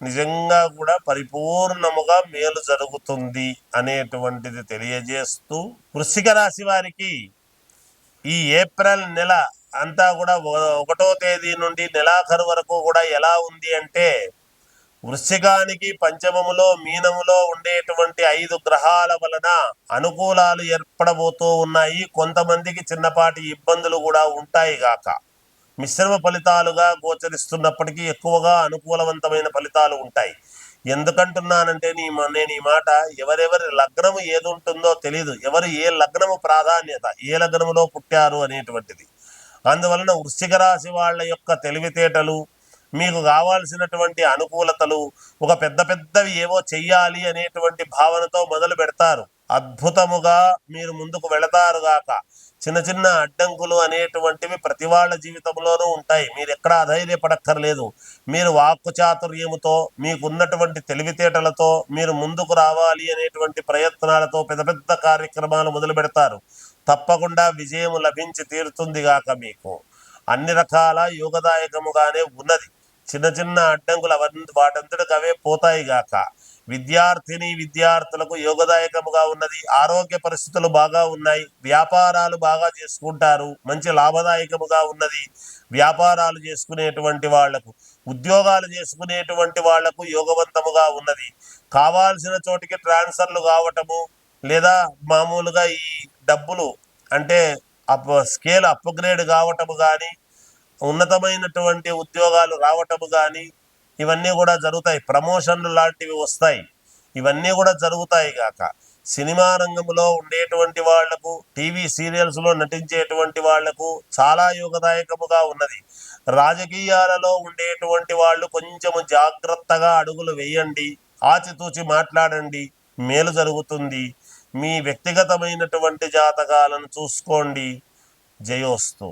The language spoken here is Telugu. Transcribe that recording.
నిజంగా కూడా పరిపూర్ణముగా మేలు జరుగుతుంది అనేటువంటిది తెలియజేస్తూ వృశ్చిక రాశి వారికి ఈ ఏప్రిల్ నెల అంతా కూడా ఒకటో తేదీ నుండి నెలాఖరు వరకు కూడా ఎలా ఉంది అంటే వృశ్చికానికి పంచమములో మీనములో ఉండేటువంటి ఐదు గ్రహాల వలన అనుకూలాలు ఏర్పడబోతూ ఉన్నాయి. కొంతమందికి చిన్నపాటి ఇబ్బందులు కూడా ఉంటాయి గాక. మిశ్రమ ఫలితాలుగా గోచరిస్తున్నప్పటికీ ఎక్కువగా అనుకూలవంతమైన ఫలితాలు ఉంటాయి. ఎందుకంటున్నానంటే నీ నేను ఈ మాట ఎవరెవరి లగ్నము ఏది ఉంటుందో తెలియదు ఎవరు ఏ లగ్నము ప్రాధాన్యత ఏ లగ్నములో పుట్టారు అనేటువంటిది. అందువలన వృశ్చిక రాశి వాళ్ళ యొక్క తెలివితేటలు మీకు కావాల్సినటువంటి అనుకూలతలు ఒక పెద్ద పెద్దవి ఏవో చెయ్యాలి అనేటువంటి భావనతో మొదలు పెడతారు. అద్భుతముగా మీరు ముందుకు వెళతారు గాక. చిన్న చిన్న అడ్డంకులు అనేటువంటివి ప్రతి వాళ్ళ జీవితంలోనూ ఉంటాయి. మీరు ఎక్కడ అధైర్యపడక్కర్లేదు మీరు వాక్కు చాతుర్యముతో మీకున్నటువంటి తెలివితేటలతో మీరు ముందుకు రావాలి అనేటువంటి ప్రయత్నాలతో పెద్ద పెద్ద కార్యక్రమాలు మొదలు పెడతారు. తప్పకుండా విజయం లభించి తీరుతుంది గాక మీకు. అన్ని రకాల యోగదాయకముగానే ఉన్నది. చిన్న చిన్న అడ్డంకులు అవన్నీ వాటంతటికి అవే పోతాయి గాక. విద్యార్థిని విద్యార్థులకు యోగదాయకముగా ఉన్నది. ఆరోగ్య పరిస్థితులు బాగా ఉన్నాయి. వ్యాపారాలు బాగా చేసుకుంటారు. మంచి లాభదాయకముగా ఉన్నది. వ్యాపారాలు చేసుకునేటువంటి వాళ్ళకు ఉద్యోగాలు చేసుకునేటువంటి వాళ్ళకు యోగవంతముగా ఉన్నది. కావాల్సిన చోటికి ట్రాన్స్ఫర్లు కావటము లేదా మామూలుగా ఈ డబ్బులు అంటే అప్ స్కేల్ అప్గ్రేడ్ కావటము కానీ ఉన్నతమైనటువంటి ఉద్యోగాలు రావటము కానీ ఇవన్నీ కూడా జరుగుతాయి. ప్రమోషన్లు లాంటివి వస్తాయి. ఇవన్నీ కూడా జరుగుతాయి కాక సినిమా రంగంలో ఉండేటువంటి వాళ్ళకు టీవీ సీరియల్స్లో నటించేటువంటి వాళ్ళకు చాలా యోగదాయకముగా ఉన్నది. రాజకీయాలలో ఉండేటువంటి వాళ్ళు కొంచెము జాగ్రత్తగా అడుగులు వేయండి ఆచితూచి మాట్లాడండి మేలు జరుగుతుంది. మీ వ్యక్తిగతమైనటువంటి జాతకాలను చూసుకోండి. జయోస్తు.